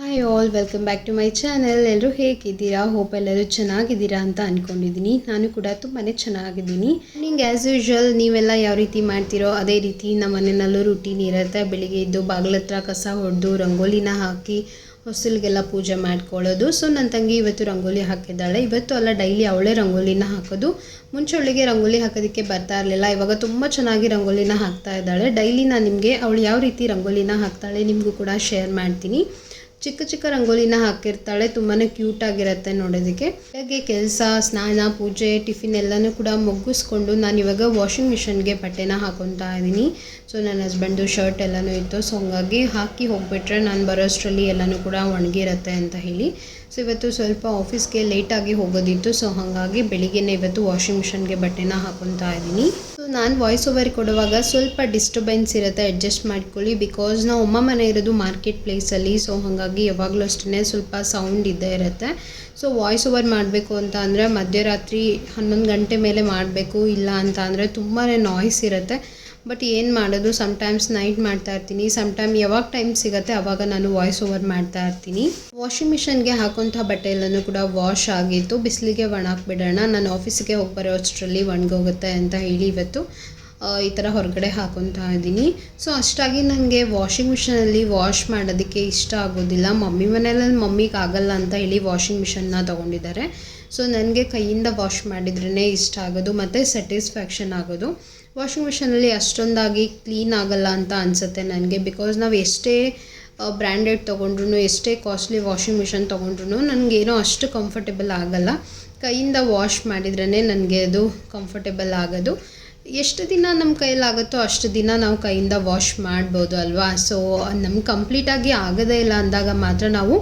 Hi all welcome back to my channel ಎಲ್ಲರೂ ಹೇಗಿದ್ದೀರಾ? Hope ಎಲ್ಲರೂ ಚೆನ್ನಾಗಿದ್ದೀರಾ ಅಂತ ಅಂದ್ಕೊಂಡಿದ್ದೀನಿ ನಾನು ಕೂಡ ತುಂಬಾ ಚೆನ್ನಾಗಿದ್ದೀನಿ. ನಿಂಗೆ ಆ್ಯಸ್ ಯೂಶ್ವಲ್ ನೀವೆಲ್ಲ ಯಾವ ರೀತಿ ಮಾಡ್ತೀರೋ ಅದೇ ರೀತಿ ನಮ್ಮ ಮನೆಯಲ್ಲೂ ರುಟೀನ್ ಇರುತ್ತೆ. ಬೆಳಿಗ್ಗೆ ಎದ್ದು ಬಾಗಿಲತ್ರ ಕಸ ಹೊಡೆದು ರಂಗೋಲಿನ ಹಾಕಿ ಹೊಸಲಿಗೆಲ್ಲ ಪೂಜೆ ಮಾಡ್ಕೊಳ್ಳೋದು. ಸೊ ನನ್ನ ತಂಗಿ ಇವತ್ತು ರಂಗೋಲಿ ಹಾಕಿದ್ದಾಳೆ. ಇವತ್ತು ಅಲ್ಲ ಡೈಲಿ ಅವಳೇ ರಂಗೋಲಿನ ಹಾಕೋದು. ಮುಂಚೆ ಅವಳಿಗೆ ರಂಗೋಲಿ ಹಾಕೋದಕ್ಕೆ ಬರ್ತಾ ಇರಲಿಲ್ಲ. ಇವಾಗ ತುಂಬ ಚೆನ್ನಾಗಿ ರಂಗೋಲಿನ ಹಾಕ್ತಾ ಇದ್ದಾಳೆ. ಡೈಲಿ ನಾನು ನಿಮಗೆ ಅವಳು ಯಾವ ರೀತಿ ರಂಗೋಲಿನ ಹಾಕ್ತಾಳೆ ನಿಮಗೂ ಕೂಡ ಶೇರ್ ಮಾಡ್ತೀನಿ. ಚಿಕ್ಕ ಚಿಕ್ಕ ರಂಗೋಲಿನ ಹಾಕಿರ್ತಾಳೆ ತುಂಬಾ ಕ್ಯೂಟ್ ಆಗಿರುತ್ತೆ ನೋಡೋದಕ್ಕೆ. ಹಾಗೆ ಕೆಲಸ, ಸ್ನಾನ, ಪೂಜೆ, ಟಿಫಿನ್ ಎಲ್ಲನೂ ಕೂಡ ಮುಗಿಸ್ಕೊಂಡು ನಾನು ಇವಾಗ ವಾಷಿಂಗ್ ಮಿಷನ್ಗೆ ಬಟ್ಟೆನ ಹಾಕೊತಾ ಇದ್ದೀನಿ. ಸೊ ನನ್ನ ಹಸ್ಬೆಂಡು ಶರ್ಟ್ ಎಲ್ಲನೂ ಇತ್ತು. ಸೊ ಹಂಗಾಗಿ ಹಾಕಿ ಹೋಗಿಬಿಟ್ರೆ ನಾನು ಬರೋಷ್ಟರಲ್ಲಿ ಎಲ್ಲನೂ ಕೂಡ ಒಣಗಿರುತ್ತೆ ಅಂತ ಹೇಳಿ. ಸೊ ಇವತ್ತು ಸ್ವಲ್ಪ ಆಫೀಸ್ಗೆ ಲೇಟಾಗಿ ಹೋಗೋದಿತ್ತು. ಸೊ ಹಾಗಾಗಿ ಬೆಳಿಗ್ಗೆನೇ ಇವತ್ತು ವಾಷಿಂಗ್ ಮಿಷನ್ಗೆ ಬಟ್ಟೆನ ಹಾಕೊತಾ ಇದ್ದೀನಿ. ನಾನು ವಾಯ್ಸ್ ಓವರ್ ಕೊಡುವಾಗ ಸ್ವಲ್ಪ ಡಿಸ್ಟರ್ಬೆನ್ಸ್ ಇರುತ್ತೆ ಅಡ್ಜಸ್ಟ್ ಮಾಡ್ಕೊಳ್ಳಿ. ಬಿಕಾಸ್ ನಾವು ಅಮ್ಮ ಮನೆ ಇರೋದು ಮಾರ್ಕೆಟ್ ಪ್ಲೇಸಲ್ಲಿ ಸೊ ಹಾಗಾಗಿ ಯಾವಾಗಲೂ ಅಷ್ಟೇ ಸ್ವಲ್ಪ ಸೌಂಡ್ ಇದ್ದೇ ಇರುತ್ತೆ. ಸೊ ವಾಯ್ಸ್ ಓವರ್ ಮಾಡಬೇಕು ಅಂತ ಅಂದರೆ ಮಧ್ಯರಾತ್ರಿ ಹನ್ನೊಂದು ಗಂಟೆ ಮೇಲೆ ಮಾಡಬೇಕು, ಇಲ್ಲ ಅಂತ ಅಂದರೆ ತುಂಬಾ ನಾಯ್ಸ್ ಇರುತ್ತೆ. ಬಟ್ ಏನು ಮಾಡೋದು? ಸಮ್ಟೈಮ್ಸ್ ನೈಟ್ ಮಾಡ್ತಾ ಇರ್ತೀನಿ. ಸಮ್ಟೈಮ್ ಯಾವಾಗ ಟೈಮ್ ಸಿಗುತ್ತೆ ಆವಾಗ ನಾನು ವಾಯ್ಸ್ ಓವರ್ ಮಾಡ್ತಾ ಇರ್ತೀನಿ. ವಾಷಿಂಗ್ ಮಿಷನ್ಗೆ ಹಾಕೋಂಥ ಬಟ್ಟೆ ಎಲ್ಲನೂ ಕೂಡ ವಾಶ್ ಆಗಿತ್ತು ಬಿಸಿಲಿಗೆ ಒಣಾಕ್ಬಿಡೋಣ ನಾನು ಆಫೀಸಿಗೆ ಹೋಗಿ ಬರೋ ಅಷ್ಟರಲ್ಲಿ ಒಣಗೋಗುತ್ತೆ ಅಂತ ಹೇಳಿ ಇವತ್ತು ಈ ಥರ ಹೊರಗಡೆ ಹಾಕೊತಾ ಇದ್ದೀನಿ. ಸೊ ಅಷ್ಟಾಗಿ ನನಗೆ ವಾಷಿಂಗ್ ಮಿಷನಲ್ಲಿ ವಾಶ್ ಮಾಡೋದಕ್ಕೆ ಇಷ್ಟ ಆಗೋದಿಲ್ಲ. ಮಮ್ಮಿ ಮನೇಲಿ ಮಮ್ಮಿಗೆ ಆಗಲ್ಲ ಅಂತ ಹೇಳಿ ವಾಷಿಂಗ್ ಮಿಷನ್ನ ತೊಗೊಂಡಿದ್ದಾರೆ. ಸೊ ನನಗೆ ಕೈಯಿಂದ ವಾಶ್ ಮಾಡಿದ್ರೇ ಇಷ್ಟ ಆಗೋದು, ಮತ್ತು ಸ್ಯಾಟಿಸ್ಫ್ಯಾಕ್ಷನ್ ಆಗೋದು. ವಾಷಿಂಗ್ ಮಿಷಿನಲ್ಲಿ ಅಷ್ಟೊಂದಾಗಿ ಕ್ಲೀನ್ ಆಗಲ್ಲ ಅಂತ ಅನಿಸುತ್ತೆ ನನಗೆ ಬಿಕಾಸ್ ನಾವು ಎಷ್ಟೇ ಬ್ರ್ಯಾಂಡೆಡ್ ತೊಗೊಂಡ್ರು ಎಷ್ಟೇ ಕಾಸ್ಟ್ಲಿ ವಾಷಿಂಗ್ ಮಿಷನ್ ತೊಗೊಂಡ್ರು ನನಗೇನೋ ಅಷ್ಟು ಕಂಫರ್ಟೇಬಲ್ ಆಗಲ್ಲ. ಕೈಯಿಂದ ವಾಶ್ ಮಾಡಿದ್ರೇ ನನಗೆ ಅದು ಕಂಫರ್ಟೇಬಲ್ ಆಗೋದು. ಎಷ್ಟು ದಿನ ನಮ್ಮ ಕೈಲಾಗುತ್ತೋ ಅಷ್ಟು ದಿನ ನಾವು ಕೈಯಿಂದ ವಾಶ್ ಮಾಡ್ಬೋದು ಅಲ್ವಾ? ಸೊ ನಮ್ಗೆ ಕಂಪ್ಲೀಟಾಗಿ ಆಗೋದೇ ಇಲ್ಲ ಅಂದಾಗ ಮಾತ್ರ ನಾವು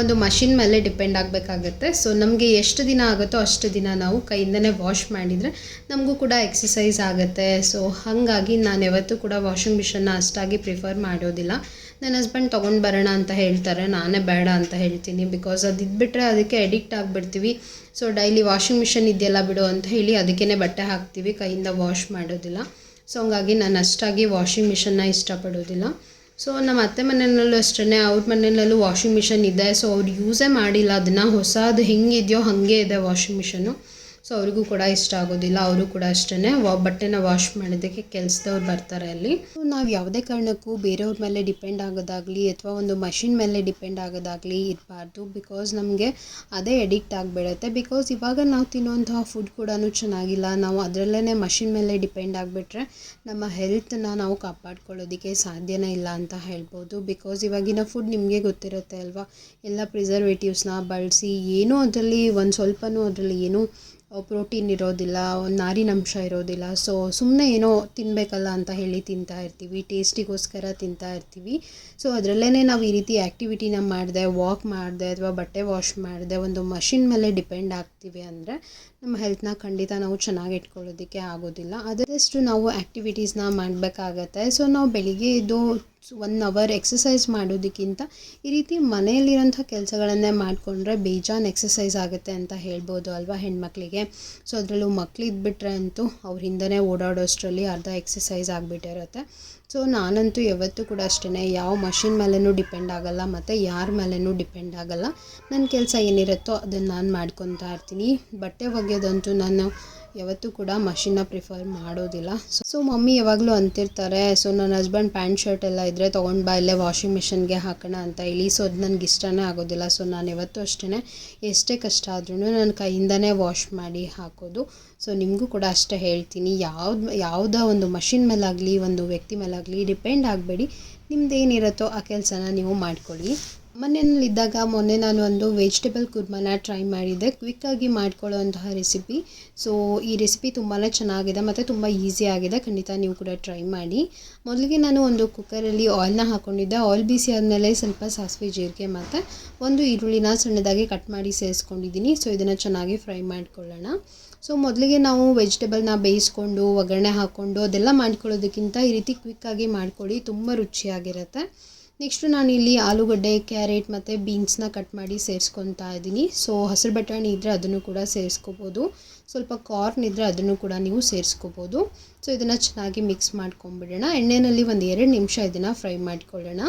ಒಂದು ಮಷಿನ್ ಮೇಲೆ ಡಿಪೆಂಡ್ ಆಗಬೇಕಾಗತ್ತೆ. ಸೊ ನಮಗೆ ಎಷ್ಟು ದಿನ ಆಗುತ್ತೋ ಅಷ್ಟು ದಿನ ನಾವು ಕೈಯಿಂದನೇ ವಾಶ್ ಮಾಡಿದರೆ ನಮಗೂ ಕೂಡ ಎಕ್ಸಸೈಸ್ ಆಗುತ್ತೆ. ಸೊ ಹಾಗಾಗಿ ನಾನು ಯಾವತ್ತೂ ಕೂಡ ವಾಷಿಂಗ್ ಮಿಷನ್ನ ಅಷ್ಟಾಗಿ ಪ್ರಿಫರ್ ಮಾಡೋದಿಲ್ಲ. ನನ್ನ ಹಸ್ಬೆಂಡ್ ತೊಗೊಂಡು ಬರೋಣ ಅಂತ ಹೇಳ್ತಾರೆ. ನಾನೇ ಬೇಡ ಅಂತ ಹೇಳ್ತೀನಿ. ಬಿಕಾಸ್ ಅದು ಇದ್ಬಿಟ್ರೆ ಅದಕ್ಕೆ ಅಡಿಕ್ಟ್ ಆಗಿಬಿಡ್ತೀವಿ. ಸೊ ಡೈಲಿ ವಾಷಿಂಗ್ ಮಿಷನ್ ಇದೆಯಲ್ಲ ಬಿಡು ಅಂತ ಹೇಳಿ ಅದಕ್ಕೇ ಬಟ್ಟೆ ಹಾಕ್ತೀವಿ. ಕೈಯಿಂದ ವಾಶ್ ಮಾಡೋದಿಲ್ಲ. ಸೊ ಹಂಗಾಗಿ ನಾನು ಅಷ್ಟಾಗಿ ವಾಷಿಂಗ್ ಮಿಷನ್ನ ಇಷ್ಟಪಡೋದಿಲ್ಲ. ಸೊ ನಮ್ಮ ಅತ್ತೆ ಮನೆಯಲ್ಲೂ ಅಷ್ಟೇ ಅವ್ರ ಮನೆಯಲ್ಲೂ ವಾಷಿಂಗ್ ಮಿಷನ್ ಇದೆ. ಸೊ ಅವ್ರು ಯೂಸೇ ಮಾಡಿಲ್ಲ. ಅದನ್ನು ಹೊಸದು ಹೆಂಗಿದೆಯೋ ಹಾಗೆ ಇದೆ ವಾಷಿಂಗ್ ಮಿಷನ್ನು ಸೊ ಅವ್ರಿಗೂ ಕೂಡ ಇಷ್ಟ ಆಗೋದಿಲ್ಲ, ಅವರು ಕೂಡ ಅಷ್ಟೇ ವಾ, ಬಟ್ಟೆನ ವಾಶ್ ಮಾಡೋದಕ್ಕೆ ಕೆಲಸದವ್ರು ಬರ್ತಾರೆ ಅಲ್ಲಿ. ನಾವು ಯಾವುದೇ ಕಾರಣಕ್ಕೂ ಬೇರೆಯವ್ರ ಮೇಲೆ ಡಿಪೆಂಡ್ ಆಗೋದಾಗಲಿ ಅಥವಾ ಒಂದು ಮಷಿನ್ ಮೇಲೆ ಡಿಪೆಂಡ್ ಆಗೋದಾಗಲಿ ಇರಬಾರ್ದು ಬಿಕಾಸ್ ನಮಗೆ ಅದೇ ಎಡಿಕ್ಟ್ ಆಗಿಬಿಡುತ್ತೆ. ಬಿಕಾಸ್ ಇವಾಗ ನಾವು ತಿನ್ನುವಂತಹ ಫುಡ್ ಕೂಡ ಚೆನ್ನಾಗಿಲ್ಲ, ನಾವು ಅದರಲ್ಲೇ ಮಷಿನ್ ಮೇಲೆ ಡಿಪೆಂಡ್ ಆಗಿಬಿಟ್ರೆ ನಮ್ಮ ಹೆಲ್ತನ್ನ ನಾವು ಕಾಪಾಡ್ಕೊಳ್ಳೋದಕ್ಕೆ ಸಾಧ್ಯನೇ ಇಲ್ಲ ಅಂತ ಹೇಳ್ಬೋದು. ಬಿಕಾಸ್ ಇವಾಗಿನ ಫುಡ್ ನಿಮಗೆ ಗೊತ್ತಿರುತ್ತೆ ಅಲ್ವಾ? ಎಲ್ಲ ಪ್ರಿಸರ್ವೇಟಿವ್ಸ್ನ ಬಳಸಿ ಏನೂ ಅದರಲ್ಲಿ, ಒಂದು ಸ್ವಲ್ಪನೂ ಅದರಲ್ಲಿ ಏನೂ ಪ್ರೋಟೀನ್ ಇರೋದಿಲ್ಲ, ಒಂದು ನಾರಿನಂಶ ಇರೋದಿಲ್ಲ. ಸೊ ಸುಮ್ಮನೆ ಏನೋ ತಿನ್ನಬೇಕಲ್ಲ ಅಂತ ಹೇಳಿ ತಿಂತಾ ಇರ್ತೀವಿ, ಟೇಸ್ಟಿಗೋಸ್ಕರ ತಿಂತಾ ಇರ್ತೀವಿ. ಸೊ ಅದರಲ್ಲೇ ನಾವು ಈ ರೀತಿ ಆ್ಯಕ್ಟಿವಿಟಿನ ಮಾಡಿದೆ, ವಾಕ್ ಮಾಡಿದೆ ಅಥವಾ ಬಟ್ಟೆ ವಾಶ್ ಮಾಡಿದೆ, ಒಂದು ಮಷಿನ್ ಮೇಲೆ ಡಿಪೆಂಡ್ ಆಗ್ತೀವಿ ಅಂದರೆ ನಮ್ಮ ಹೆಲ್ತ್ನ ಖಂಡಿತ ನಾವು ಚೆನ್ನಾಗಿ ಇಟ್ಕೊಳ್ಳೋದಕ್ಕೆ ಆಗೋದಿಲ್ಲ. ಅದರಷ್ಟು ನಾವು ಆ್ಯಕ್ಟಿವಿಟೀಸ್ನ ಮಾಡಬೇಕಾಗತ್ತೆ. ಸೊ ನಾವು ಬೆಳಿಗ್ಗೆ ಇದು ಒನ್ ಅವರ್ ಎಕ್ಸಸೈಸ್ ಮಾಡೋದಕ್ಕಿಂತ ಈ ರೀತಿ ಮನೆಯಲ್ಲಿರೋಂಥ ಕೆಲಸಗಳನ್ನೇ ಮಾಡಿಕೊಂಡ್ರೆ ಬೇಜಾನ್ ಎಕ್ಸಸೈಸ್ ಆಗುತ್ತೆ ಅಂತ ಹೇಳ್ಬೋದು ಅಲ್ವಾ ಹೆಣ್ಮಕ್ಳಿಗೆ. ಸೊ ಅದರಲ್ಲೂ ಮಕ್ಳು ಇದ್ಬಿಟ್ರೆ ಅಂತೂ ಅವ್ರ ಹಿಂದೆನೇ ಓಡಾಡೋಷ್ಟರಲ್ಲಿ ಅರ್ಧ ಎಕ್ಸಸೈಸ್ ಆಗಿಬಿಟ್ಟಿರುತ್ತೆ. ಸೊ ನಾನಂತೂ ಯಾವತ್ತೂ ಕೂಡ ಅಷ್ಟೇ ಯಾವ ಮಷಿನ್ ಮೇಲೂ ಡಿಪೆಂಡ್ ಆಗಲ್ಲ, ಮತ್ತು ಯಾರ ಮೇಲೂ ಡಿಪೆಂಡ್ ಆಗಲ್ಲ. ನನ್ನ ಕೆಲಸ ಏನಿರುತ್ತೋ ಅದನ್ನು ನಾನು ಮಾಡ್ಕೊತಾ ಇರ್ತೀನಿ. ಬಟ್ಟೆ ಒಗೆಯೋದಂತೂ ನಾನು ಯಾವತ್ತೂ ಕೂಡ ಮಷಿನ್ನ ಪ್ರಿಫರ್ ಮಾಡೋದಿಲ್ಲ. ಸೊ ಮಮ್ಮಿ ಯಾವಾಗಲೂ ಅಂತಿರ್ತಾರೆ, ಸೊ ನನ್ನ ಹಸ್ಬೆಂಡ್ ಪ್ಯಾಂಟ್ ಶರ್ಟ್ ಎಲ್ಲ ಇದ್ದರೆ ತೊಗೊಂಡು ಬಾ, ಇಲ್ಲೇ ವಾಷಿಂಗ್ ಮಿಷನ್ಗೆ ಹಾಕೋಣ ಅಂತ ಹೇಳಿ. ಸೊ ಅದು ನನಗೆ ಇಷ್ಟನೇ ಆಗೋದಿಲ್ಲ. ಸೊ ನಾನು ಯಾವತ್ತೂ ಅಷ್ಟೇ ಎಷ್ಟೇ ಕಷ್ಟ ಆದ್ರೂ ನನ್ನ ಕೈಯಿಂದನೇ ವಾಶ್ ಮಾಡಿ ಹಾಕೋದು. ಸೊ ನಿಮಗೂ ಕೂಡ ಅಷ್ಟೇ ಹೇಳ್ತೀನಿ. ಯಾವ್ದು, ಯಾವುದೋ ಒಂದು ಮಷಿನ್ ಮೇಲಾಗಲಿ, ಒಂದು ವ್ಯಕ್ತಿ ಮೇಲಾಗಲಿ, ಡಿಪೆಂಡ್ ಆಗಬೇಡಿ. ನಿಮ್ದು ಏನಿರುತ್ತೋ ಆ ಕೆಲಸನ ನೀವು ಮಾಡ್ಕೊಳ್ಳಿ. ಮನೆಯಲ್ಲಿದ್ದಾಗ ಮೊನ್ನೆ ನಾನು ಒಂದು ವೆಜಿಟೇಬಲ್ ಕುರ್ಮನ ಟ್ರೈ ಮಾಡಿದ್ದೆ. ಕ್ವಿಕ್ಕಾಗಿ ಮಾಡ್ಕೊಳ್ಳೋವಂತಹ ರೆಸಿಪಿ ಸೊ ಈ ರೆಸಿಪಿ ತುಂಬಾ ಚೆನ್ನಾಗಿದೆ ಮತ್ತು ತುಂಬ ಈಸಿ ಆಗಿದೆ. ಖಂಡಿತ ನೀವು ಕೂಡ ಟ್ರೈ ಮಾಡಿ. ಮೊದಲಿಗೆ ನಾನು ಒಂದು ಕುಕ್ಕರಲ್ಲಿ ಆಯಿಲ್ನ ಹಾಕ್ಕೊಂಡಿದ್ದೆ ಆಯಿಲ್ ಬಿಸಿ ಆದಮೇಲೆ ಸ್ವಲ್ಪ ಸಾಸಿವೆ ಜೀರಿಗೆ ಮತ್ತು ಒಂದು ಈರುಳ್ಳಿನ ಸಣ್ಣದಾಗಿ ಕಟ್ ಮಾಡಿ ಸೇರಿಸ್ಕೊಂಡಿದ್ದೀನಿ. ಸೊ ಇದನ್ನು ಚೆನ್ನಾಗಿ ಫ್ರೈ ಮಾಡ್ಕೊಳ್ಳೋಣ. ಸೊ ಮೊದಲಿಗೆ ನಾವು ವೆಜಿಟೇಬಲ್ನ ಬೇಯಿಸ್ಕೊಂಡು, ಒಗ್ಗರಣೆ ಹಾಕ್ಕೊಂಡು ಅದೆಲ್ಲ ಮಾಡ್ಕೊಳ್ಳೋದಕ್ಕಿಂತ ಈ ರೀತಿ ಕ್ವಿಕ್ಕಾಗಿ ಮಾಡ್ಕೊಳ್ಳಿ. ತುಂಬ ರುಚಿಯಾಗಿರುತ್ತೆ. ನೆಕ್ಸ್ಟು ನಾನಿಲ್ಲಿ ಆಲೂಗಡ್ಡೆ, ಕ್ಯಾರೆಟ್ ಮತ್ತು ಬೀನ್ಸ್ನ ಕಟ್ ಮಾಡಿ ಸೇರಿಸ್ಕೊತಾ ಇದ್ದೀನಿ. ಸೊ ಹಸಿರು ಬಟಾಣಿ ಇದ್ದರೆ ಅದನ್ನು ಕೂಡ ಸೇರಿಸ್ಕೋಬೋದು. ಸ್ವಲ್ಪ ಕಾರ್ನ್ ಇದ್ದರೆ ಅದನ್ನು ಕೂಡ ನೀವು ಸೇರಿಸ್ಕೋಬೋದು. ಸೊ ಇದನ್ನು ಚೆನ್ನಾಗಿ ಮಿಕ್ಸ್ ಮಾಡ್ಕೊಂಬಿಡೋಣ. ಎಣ್ಣೆಯಲ್ಲಿ ಒಂದು ಎರಡು ನಿಮಿಷ ಇದನ್ನು ಫ್ರೈ ಮಾಡ್ಕೊಳ್ಳೋಣ.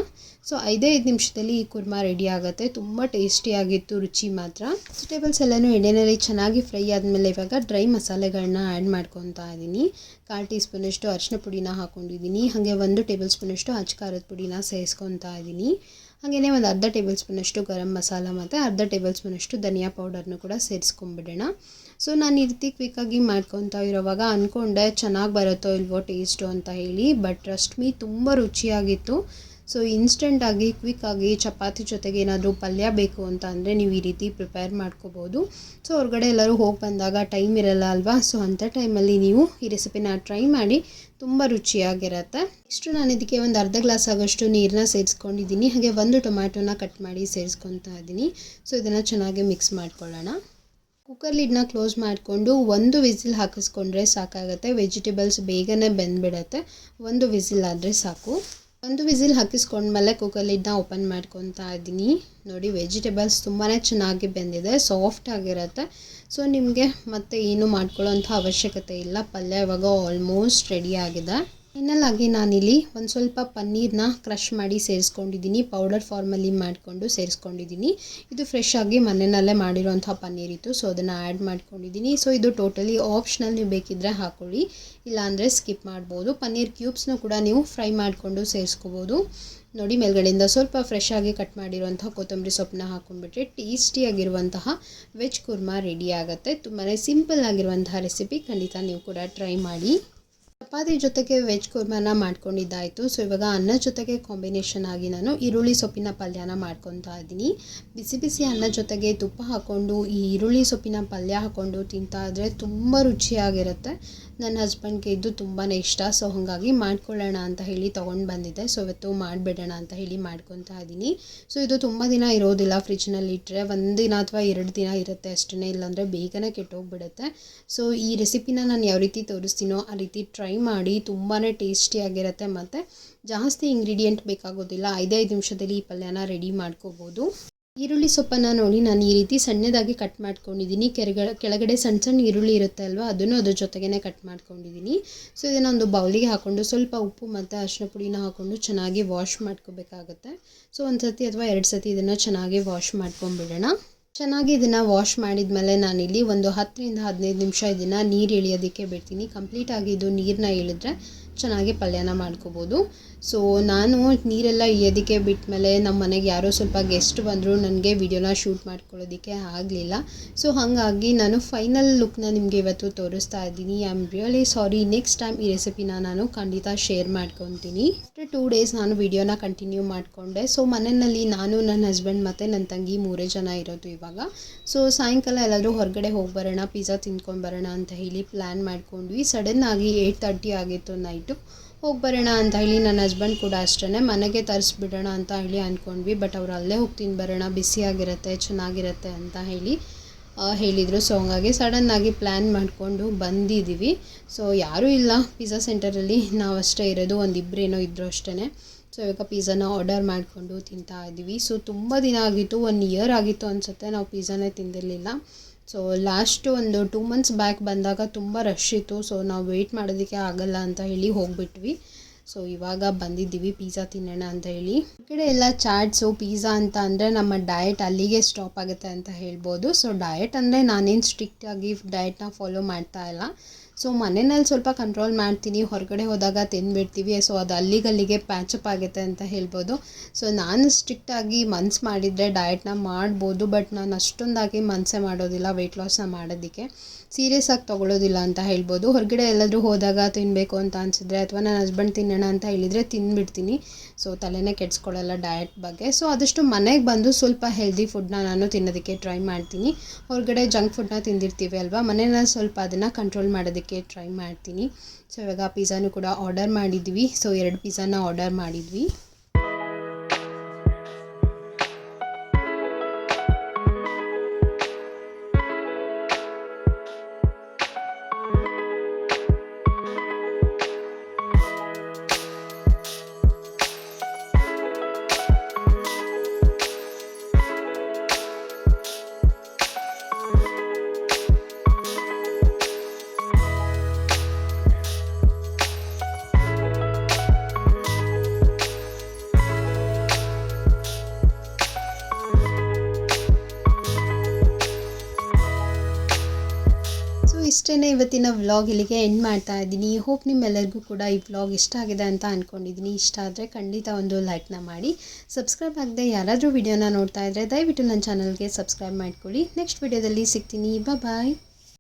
ಸೊ ಐದೇ ಐದು ನಿಮಿಷದಲ್ಲಿ ಈ ಕುರ್ಮಾ ರೆಡಿ ಆಗುತ್ತೆ. ತುಂಬ ಟೇಸ್ಟಿಯಾಗಿತ್ತು ರುಚಿ ಮಾತ್ರ. ವೆಜಿಟೇಬಲ್ಸ್ ಎಲ್ಲನೂ ಎಣ್ಣೆಯಲ್ಲಿ ಚೆನ್ನಾಗಿ ಫ್ರೈ ಆದಮೇಲೆ ಇವಾಗ ಡ್ರೈ ಮಸಾಲೆಗಳನ್ನ ಆ್ಯಡ್ ಮಾಡ್ಕೊತಾ ಇದ್ದೀನಿ ಕಾಲು ಟೀ ಸ್ಪೂನಷ್ಟು ಅರಿಶಿನ ಪುಡಿನ ಹಾಕ್ಕೊಂಡಿದ್ದೀನಿ ಹಾಗೆ ಒಂದು ಟೇಬಲ್ ಸ್ಪೂನಷ್ಟು ಅಚ್ಚು ಖಾರದ ಪುಡಿನ ಸೇರಿಸ್ಕೊತಾ ಇದ್ದೀನಿ ಹಾಗೆಯೇ ಒಂದು ಅರ್ಧ ಟೇಬಲ್ ಸ್ಪೂನಷ್ಟು ಗರಂ ಮಸಾಲ ಮತ್ತು ಅರ್ಧ ಟೇಬಲ್ ಸ್ಪೂನಷ್ಟು ಧನಿಯಾ ಪೌಡರ್ನು ಕೂಡ ಸೇರಿಸ್ಕೊಂಬಿಡೋಣ. ಸೊ ನಾನು ಈ ರೀತಿ ಕ್ವಿಕ್ಕಾಗಿ ಮಾಡ್ಕೊತಾ ಇರೋವಾಗ ಅಂದ್ಕೊಂಡೆ ಚೆನ್ನಾಗಿ ಬರುತ್ತೋ ಇಲ್ವೋ ಟೇಸ್ಟು ಅಂತ ಹೇಳಿ ಬಟ್ ಟ್ರಸ್ಟ್ ಮೀ ತುಂಬ ರುಚಿಯಾಗಿತ್ತು. ಸೊ ಇನ್ಸ್ಟೆಂಟಾಗಿ ಕ್ವಿಕ್ಕಾಗಿ ಚಪಾತಿ ಜೊತೆಗೆ ಏನಾದರೂ ಪಲ್ಯ ಬೇಕು ಅಂತ ಅಂದರೆ ನೀವು ಈ ರೀತಿ ಪ್ರಿಪೇರ್ ಮಾಡ್ಕೋಬೋದು. ಸೊ ಹೊರಗಡೆ ಎಲ್ಲರೂ ಹೋಗಿ ಬಂದಾಗ ಟೈಮ್ ಇರಲ್ಲ ಅಲ್ವಾ? ಸೊ ಅಂಥ ಟೈಮಲ್ಲಿ ನೀವು ಈ ರೆಸಿಪಿನ ಟ್ರೈ ಮಾಡಿ ತುಂಬ ರುಚಿಯಾಗಿರುತ್ತೆ. ಇಷ್ಟು ನಾನು ಇದಕ್ಕೆ ಒಂದು ಅರ್ಧ ಗ್ಲಾಸ್ ಆಗೋಷ್ಟು ನೀರನ್ನ ಸೇರಿಸ್ಕೊಂಡಿದ್ದೀನಿ. ಹಾಗೆ ಒಂದು ಟೊಮ್ಯಾಟೊನ ಕಟ್ ಮಾಡಿ ಸೇರಿಸ್ಕೊತಾ ಇದ್ದೀನಿ. ಸೊ ಇದನ್ನು ಚೆನ್ನಾಗಿ ಮಿಕ್ಸ್ ಮಾಡ್ಕೊಳ್ಳೋಣ. ಕುಕ್ಕರ್ ಲಿಡ್ನ ಕ್ಲೋಸ್ ಮಾಡಿಕೊಂಡು ಒಂದು ವಿಸಿಲ್ ಹಾಕಿಸ್ಕೊಂಡ್ರೆ ಸಾಕಾಗುತ್ತೆ. ವೆಜಿಟೇಬಲ್ಸ್ ಬೇಗನೆ ಬೆಂದ್ಬಿಡತ್ತೆ. ಒಂದು ವಿಸಿಲ್ ಆದರೆ ಸಾಕು. ಒಂದು ವಿಸಿಲ್ ಹಾಕಿಸ್ಕೊಂಡ್ಮೇಲೆ ಕುಕ್ಕರ್ ಲಿಡ್ನ ಓಪನ್ ಮಾಡ್ಕೊತಾ ಇದ್ದೀನಿ. ನೋಡಿ ವೆಜಿಟೇಬಲ್ಸ್ ತುಂಬಾ ಚೆನ್ನಾಗಿ ಬೆಂದಿದೆ. ಸಾಫ್ಟ್ ಆಗಿರುತ್ತೆ. ಸೊ ನಿಮಗೆ ಮತ್ತೆ ಏನು ಮಾಡ್ಕೊಳ್ಳೋಂಥ ಅವಶ್ಯಕತೆ ಇಲ್ಲ. ಪಲ್ಯ ಇವಾಗ ಆಲ್ಮೋಸ್ಟ್ ರೆಡಿ ಆಗಿದೆ. ಫೈನಲಾಗಿ ನಾನಿಲ್ಲಿ ಒಂದು ಸ್ವಲ್ಪ ಪನ್ನೀರ್ನ ಕ್ರಷ್ ಮಾಡಿ ಸೇರಿಸ್ಕೊಂಡಿದ್ದೀನಿ. ಪೌಡರ್ ಫಾರ್ಮಲ್ಲಿ ಮಾಡಿಕೊಂಡು ಸೇರಿಸ್ಕೊಂಡಿದ್ದೀನಿ. ಇದು ಫ್ರೆಶ್ ಆಗಿ ಮನೆಯಲ್ಲೇ ಮಾಡಿರುವಂಥ ಪನ್ನೀರ್ ಇತ್ತು ಸೊ ಅದನ್ನು ಆ್ಯಡ್ ಮಾಡ್ಕೊಂಡಿದ್ದೀನಿ. ಸೊ ಇದು ಟೋಟಲಿ ಆಪ್ಷನಲ್ ನೀವು ಬೇಕಿದ್ದರೆ ಹಾಕ್ಕೊಳ್ಳಿ ಇಲ್ಲಾಂದರೆ ಸ್ಕಿಪ್ ಮಾಡ್ಬೋದು. ಪನ್ನೀರ್ ಕ್ಯೂಬ್ಸ್ನೂ ಕೂಡ ನೀವು ಫ್ರೈ ಮಾಡಿಕೊಂಡು ಸೇರಿಸ್ಕೋಬೋದು. ನೋಡಿ, ಮೇಲ್ಗಡೆಯಿಂದ ಸ್ವಲ್ಪ ಫ್ರೆಶ್ ಆಗಿ ಕಟ್ ಮಾಡಿರುವಂಥ ಕೊತ್ತಂಬರಿ ಸೊಪ್ಪನ್ನ ಹಾಕೊಂಡ್ಬಿಟ್ರೆ ಟೇಸ್ಟಿಯಾಗಿರುವಂತಹ ವೆಜ್ ಕುರ್ಮಾ ರೆಡಿ ಆಗುತ್ತೆ. ತುಂಬಾ ಸಿಂಪಲ್ ಆಗಿರುವಂತಹ ರೆಸಿಪಿ ಖಂಡಿತ ನೀವು ಕೂಡ ಟ್ರೈ ಮಾಡಿ. ಚಪಾತಿ ಜೊತೆಗೆ ವೆಜ್ ಕುರ್ಮಾನ ಮಾಡ್ಕೊಂಡಿದ್ದಾಯಿತು. ಸೊ ಇವಾಗ ಅನ್ನ ಜೊತೆಗೆ ಕಾಂಬಿನೇಷನ್ ಆಗಿ ನಾನು ಈರುಳ್ಳಿ ಸೊಪ್ಪಿನ ಪಲ್ಯನ ಮಾಡ್ಕೊತಾ ಇದ್ದೀನಿ. ಬಿಸಿ ಬಿಸಿ ಅನ್ನ ಜೊತೆಗೆ ತುಪ್ಪ ಹಾಕ್ಕೊಂಡು, ಈ ಈರುಳ್ಳಿ ಸೊಪ್ಪಿನ ಪಲ್ಯ ಹಾಕ್ಕೊಂಡು ತಿಂತಾ ಇದ್ರೆ ತುಂಬ ರುಚಿಯಾಗಿರುತ್ತೆ. ನನ್ನ ಹಸ್ಬೆಂಡ್ಗೆ ಇದು ತುಂಬಾ ಇಷ್ಟ. ಸೊ ಹಾಗಾಗಿ ಮಾಡ್ಕೊಳ್ಳೋಣ ಅಂತ ಹೇಳಿ ತೊಗೊಂಡು ಬಂದಿದ್ದೆ. ಸೊ ಇವತ್ತು ಮಾಡಿಬಿಡೋಣ ಅಂತ ಹೇಳಿ ಮಾಡ್ಕೊತಾ ಇದ್ದೀನಿ. ಸೊ ಇದು ತುಂಬ ದಿನ ಇರೋದಿಲ್ಲ. ಫ್ರಿಜ್ನಲ್ಲಿ ಇಟ್ಟರೆ ಒಂದು ದಿನ ಅಥವಾ ಎರಡು ದಿನ ಇರುತ್ತೆ ಅಷ್ಟೇ ಇಲ್ಲಾಂದರೆ ಬೇಗನೆ ಕೆಟ್ಟೋಗ್ಬಿಡುತ್ತೆ. ಸೊ ಈ ರೆಸಿಪಿನ ನಾನು ಯಾವ ರೀತಿ ತೋರಿಸ್ತೀನೋ, ಆ ರೀತಿ ಟ್ರೈ ಮಾಡಿ ತುಂಬಾ ಟೇಸ್ಟಿಯಾಗಿರುತ್ತೆ ಮತ್ತು ಜಾಸ್ತಿ ಇಂಗ್ರೀಡಿಯೆಂಟ್ ಬೇಕಾಗೋದಿಲ್ಲ. ಐದೈದು ನಿಮಿಷದಲ್ಲಿ ಈ ಪಲ್ಯನ ರೆಡಿ ಮಾಡ್ಕೋಬೋದು. ಈರುಳ್ಳಿ ಸೊಪ್ಪನ್ನು ನೋಡಿ ನಾನು ಈ ರೀತಿ ಸಣ್ಣದಾಗಿ ಕಟ್ ಮಾಡ್ಕೊಂಡಿದ್ದೀನಿ. ಕೆರೆಗಳ ಕೆಳಗಡೆ ಸಣ್ಣ ಸಣ್ಣ ಈರುಳ್ಳಿ ಇರುತ್ತೆ ಅಲ್ವಾ, ಅದನ್ನು ಅದ್ರ ಜೊತೆಗೇ ಕಟ್ ಮಾಡ್ಕೊಂಡಿದ್ದೀನಿ. ಸೊ ಇದನ್ನು ಒಂದು ಬೌಲಿಗೆ ಹಾಕ್ಕೊಂಡು ಸ್ವಲ್ಪ ಉಪ್ಪು ಮತ್ತು ಅರಿಶಿನ ಪುಡಿನ ಹಾಕ್ಕೊಂಡು ಚೆನ್ನಾಗಿ ವಾಶ್ ಮಾಡ್ಕೋಬೇಕಾಗುತ್ತೆ. ಸೊ ಒಂದು ಸತಿ ಅಥವಾ ಎರಡು ಸತಿ ಇದನ್ನು ಚೆನ್ನಾಗಿ ವಾಶ್ ಮಾಡ್ಕೊಂಬಿಡೋಣ ಚೆನ್ನಾಗಿ ಇದನ್ನು ವಾಶ್ ಮಾಡಿದ್ಮೇಲೆ ನಾನಿಲ್ಲಿ ಒಂದು ಹತ್ತರಿಂದ ಹದಿನೈದು ನಿಮಿಷ ಇದನ್ನು ನೀರು ಇಳಿಯೋದಕ್ಕೆ ಬಿಡ್ತೀನಿ. ಕಂಪ್ಲೀಟಾಗಿ ಇದು ನೀರನ್ನ ಇಳಿದ್ರೆ ಚೆನ್ನಾಗಿ ಪಲ್ಯನ ಮಾಡ್ಕೋಬೋದು. ಸೊ ನಾನು ನೀರೆಲ್ಲ ಇಳಿಯೋದಕ್ಕೆ ಬಿಟ್ಮೇಲೆ ನಮ್ಮ ಮನೆಗೆ ಯಾರೋ ಸ್ವಲ್ಪ ಗೆಸ್ಟ್ ಬಂದರೂ, ನನಗೆ ವಿಡಿಯೋನ ಶೂಟ್ ಮಾಡ್ಕೊಳ್ಳೋದಕ್ಕೆ ಆಗಲಿಲ್ಲ. ಸೊ ಹಾಗಾಗಿ ನಾನು ಫೈನಲ್ ಲುಕ್ನ ನಿಮಗೆ ಇವತ್ತು ತೋರಿಸ್ತಾ ಇದ್ದೀನಿ. I am really sorry next time ಈ ರೆಸಿಪಿನ ನಾನು ಖಂಡಿತ ಶೇರ್ ಮಾಡ್ಕೊತೀನಿ. ಆಫ್ಟರ್ ಟೂ ಡೇಸ್ ನಾನು ವಿಡಿಯೋನ ಕಂಟಿನ್ಯೂ ಮಾಡಿಕೊಂಡೆ. ಸೊ ಮನೆಯಲ್ಲಿ ನಾನು, ನನ್ನ ಹಸ್ಬೆಂಡ್ ಮತ್ತು ನನ್ನ ತಂಗಿ ಮೂರೇ ಜನ ಇರೋದು ಇವಾಗ. ಸೊ ಸಾಯಂಕಾಲ ಎಲ್ಲಾದರೂ ಹೊರಗಡೆ ಹೋಗಿ ಬರೋಣ ಪಿಜ್ಜಾ ತಿನ್ಕೊಂಡು ಬರೋಣ ಅಂತ ಹೇಳಿ ಪ್ಲ್ಯಾನ್ ಮಾಡ್ಕೊಂಡ್ವಿ. ಸಡನ್ನಾಗಿ ಏಯ್ಟ್ ತರ್ಟಿ ಆಗಿತ್ತು ನೈಟು ಹೋಗಿ ಬರೋಣ ಅಂತ ಹೇಳಿ ನನ್ನ ಹಸ್ಬೆಂಡ್ ಕೂಡ ಅಷ್ಟೇ ಮನೆಗೆ ತರಿಸ್ಬಿಡೋಣ ಅಂತ ಹೇಳಿ ಅಂದ್ಕೊಂಡ್ವಿ ಬಟ್ ಅವ್ರು ಅಲ್ಲೇ ಹೋಗಿ ತಿಂದು ಬರೋಣ ಬಿಸಿಯಾಗಿರುತ್ತೆ ಚೆನ್ನಾಗಿರುತ್ತೆ ಅಂತ ಹೇಳಿ ಹೇಳಿದರು. ಸೊ ಹಂಗಾಗಿ ಸಡನ್ನಾಗಿ ಪ್ಲ್ಯಾನ್ ಮಾಡಿಕೊಂಡು ಬಂದಿದ್ದೀವಿ ಸೊ ಯಾರೂ ಇಲ್ಲ ಪಿಜ್ಜಾ ಸೆಂಟರಲ್ಲಿ ನಾವು ಅಷ್ಟೇ ಇರೋದು ಒಂದು ಇಬ್ಬರೇನೋ ಇದ್ದರು ಅಷ್ಟೇ ಸೊ ಇವಾಗ ಪಿಜ್ಜಾನ ಆರ್ಡರ್ ಮಾಡಿಕೊಂಡು ತಿಂತಾ ಇದ್ದೀವಿ ಸೊ ತುಂಬ ದಿನ ಆಗಿತ್ತು ಒನ್ ಇಯರ್ ಆಗಿತ್ತು ಅನಿಸುತ್ತೆ, ನಾವು ಪಿಜ್ಜಾನೇ ತಿಂದಿರಲಿಲ್ಲ. ಸೊ ಲಾಸ್ಟು ಒಂದು ಟೂ ಮಂತ್ಸ್ ಬ್ಯಾಕ್ ಬಂದಾಗ ತುಂಬ ರಶ್ ಇತ್ತು. ಸೊ ನಾವು ವೆಯ್ಟ್ ಮಾಡೋದಕ್ಕೆ ಆಗಲ್ಲ ಅಂತ ಹೇಳಿ ಹೋಗ್ಬಿಟ್ವಿ. ಸೊ ಇವಾಗ ಬಂದಿದ್ದೀವಿ ಪಿಜ್ಜಾ ತಿನ್ನೋಣ ಅಂತ ಹೇಳಿ. ಈ ಕಡೆ ಎಲ್ಲ ಚಾಟ್ಸು ಪಿಜ್ಜಾ ಅಂತ ಅಂದರೆ ನಮ್ಮ ಡಯಟ್ ಅಲ್ಲಿಗೆ ಸ್ಟಾಪ್ ಆಗುತ್ತೆ ಅಂತ ಹೇಳ್ಬೋದು. ಸೊ ಡಯಟ್ ಅಂದರೆ ನಾನೇನು ಸ್ಟ್ರಿಕ್ಟಾಗಿ ಡಯಟ್ನ ಫಾಲೋ ಮಾಡ್ತಾ ಇಲ್ಲ. ಸೊ ಮನೆಯಲ್ಲಿ ಸ್ವಲ್ಪ ಕಂಟ್ರೋಲ್ ಮಾಡ್ತೀನಿ. ಹೊರಗಡೆ ಹೋದಾಗ ತಿಂದುಬಿಡ್ತೀವಿ ಸೊ ಅದು ಅಲ್ಲಿಗಲ್ಲಿಗೆ ಪ್ಯಾಚಪ್ ಆಗುತ್ತೆ ಅಂತ ಹೇಳ್ಬೋದು. ಸೊ ನಾನು ಸ್ಟ್ರಿಕ್ಟಾಗಿ ಮನ್ಸು ಮಾಡಿದರೆ ಡಯಟ್ನ ಮಾಡ್ಬೋದು. ಬಟ್ ನಾನು ಅಷ್ಟೊಂದಾಗಿ ಮನಸ್ಸೇ ಮಾಡೋದಿಲ್ಲ ವೆಯ್ಟ್ ಲಾಸ್ನ ಮಾಡೋದಕ್ಕೆ. ಸೀರಿಯಸ್ ಆಗಿ ತೊಗೊಳ್ಳೋದಿಲ್ಲ ಅಂತ ಹೇಳ್ಬೋದು. ಹೊರಗಡೆ ಎಲ್ಲಾದರೂ ಹೋದಾಗ ತಿನ್ನಬೇಕು ಅಂತ ಅನಿಸಿದ್ರೆ ಅಥವಾ ನನ್ನ ಹಸ್ಬೆಂಡ್ ತಿನ್ನೋಣ ಅಂತ ಹೇಳಿದರೆ ತಿಂದುಬಿಡ್ತೀನಿ ಸೊ ತಲೆನೇ ಕೆಡಿಸ್ಕೊಳ್ಳಲ್ಲ ಡಯಟ್ ಬಗ್ಗೆ. ಸೊ ಆದಷ್ಟು ಮನೆಗೆ ಬಂದು ಸ್ವಲ್ಪ ಹೆಲ್ದಿ ಫುಡ್ನ ನಾನು ತಿನ್ನೋದಕ್ಕೆ ಟ್ರೈ ಮಾಡ್ತೀನಿ. ಹೊರಗಡೆ ಜಂಕ್ ಫುಡ್ನ ತಿಂದಿರ್ತೀವಿ ಅಲ್ವಾ? ಮನೆಯಲ್ಲಿ ಸ್ವಲ್ಪ ಅದನ್ನು ಕಂಟ್ರೋಲ್ ಮಾಡೋದಕ್ಕೆ ಟ್ರೈ ಮಾಡ್ತೀನಿ. ಸೊ ಇವಾಗ ಪಿಝಾನು ಕೂಡ ಆರ್ಡರ್ ಮಾಡಿದ್ವಿ. ಸೊ ಎರಡು ಪಿಜ್ಜಾನ ಆರ್ಡರ್ ಮಾಡಿದ್ವಿ. ಇಷ್ಟೇ ಇವತ್ತಿನ ವ್ಲಾಗ್ ಇಲ್ಲಿಗೆ ಎಂಡ್ ಮಾಡ್ತಾ ಇದ್ದೀನಿ. ಹೋಪ್ ನಿಮ್ಮೆಲ್ಲರಿಗೂ ಕೂಡ ಈ ವ್ಲಾಗ್ ಇಷ್ಟ ಆಗಿದೆ ಅಂತ ಅಂದ್ಕೊಂಡಿದ್ದೀನಿ ಇಷ್ಟ ಆದರೆ ಖಂಡಿತ ಒಂದು ಲೈಕ್ನ ಮಾಡಿ. ಸಬ್ಸ್ಕ್ರೈಬ್ ಆಗದೆ ಯಾರಾದರೂ ವೀಡಿಯೋನ ನೋಡ್ತಾ ಇದ್ದರೆ ದಯವಿಟ್ಟು ನನ್ನ ಚಾನಲ್ಗೆ ಸಬ್ಸ್ಕ್ರೈಬ್ ಮಾಡ್ಕೊಳ್ಳಿ. ನೆಕ್ಸ್ಟ್ ವಿಡಿಯೋದಲ್ಲಿ ಸಿಗ್ತೀನಿ. ಬಾಯ್